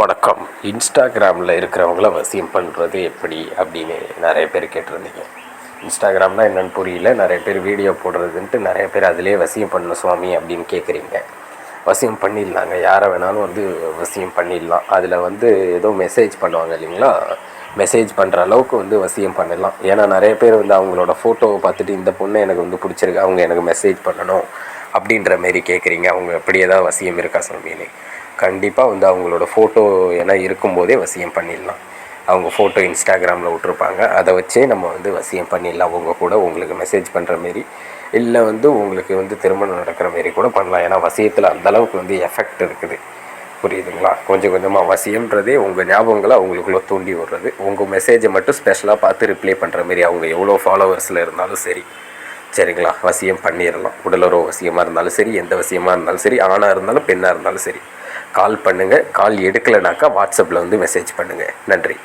வணக்கம். இன்ஸ்டாகிராமில் இருக்கிறவங்கள வசியம் பண்ணுறது எப்படி அப்படின்னு நிறைய பேர் கேட்டிருந்தீங்க. இன்ஸ்டாகிராம்னால் என்னென்னு புரியல நிறைய பேர் வீடியோ போடுறதுன்ட்டு நிறைய பேர் அதிலே வசியம் பண்ணணும் சுவாமி அப்படின்னு கேட்குறீங்க. வசியம் பண்ணிடலாங்க. யாரை வேணாலும் வந்து வசியம் பண்ணிடலாம். அதில் வந்து ஏதோ மெசேஜ் பண்ணுவாங்க இல்லைங்களா? மெசேஜ் பண்ணுற அளவுக்கு வந்து வசியம் பண்ணிடலாம் ஏன்னா நிறைய பேர் வந்து அவங்களோட ஃபோட்டோவை பார்த்துட்டு இந்த பொண்ணு எனக்கு வந்து பிடிச்சிருக்கு. அவங்க எனக்கு மெசேஜ் பண்ணணும். அப்படின்ற மாரி கேட்குறீங்க. அவங்க எப்படி ஏதாவது வசியம் இருக்கா சுவாமின்னு. கண்டிப்பாக வந்து அவங்களோட ஃபோட்டோ ஏன்னா இருக்கும்போதே வசியம் பண்ணிடலாம். அவங்க ஃபோட்டோ இன்ஸ்டாகிராமில் விட்ருப்பாங்க அதை வச்சே நம்ம வந்து வசியம் பண்ணிடலாம். அவங்க கூட உங்களுக்கு மெசேஜ் பண்ணுற மாரி. இல்லை வந்து உங்களுக்கு வந்து திருமணம் நடக்கிற மாரி கூட பண்ணலாம். ஏன்னா வசியத்தில் அந்தளவுக்கு வந்து எஃபெக்ட் இருக்குது. புரியுதுங்களா? கொஞ்சம் கொஞ்சமாக வசியம்ன்றதே உங்கள் ஞாபகங்களை அவங்களுக்குள்ளே தூண்டி விடுறது. உங்கள் மெசேஜை மட்டும் ஸ்பெஷலாக பார்த்து ரிப்ளை பண்ணுற மாரி அவங்க எவ்வளோ ஃபாலோவர்ஸில் இருந்தாலும் சரி. சரிங்களா? வசியம் பண்ணிடலாம். உடலுறவு வசியமாக இருந்தாலும் சரி எந்த வசியமாக இருந்தாலும் சரி ஆணாக இருந்தாலும் பெண்ணாக இருந்தாலும் சரி. கால் பண்ணுங்கள் கால் எடுக்கலைனாக்கா வாட்ஸ்அப்பில் வந்து மெசேஜ் பண்ணுங்கள் நன்றி.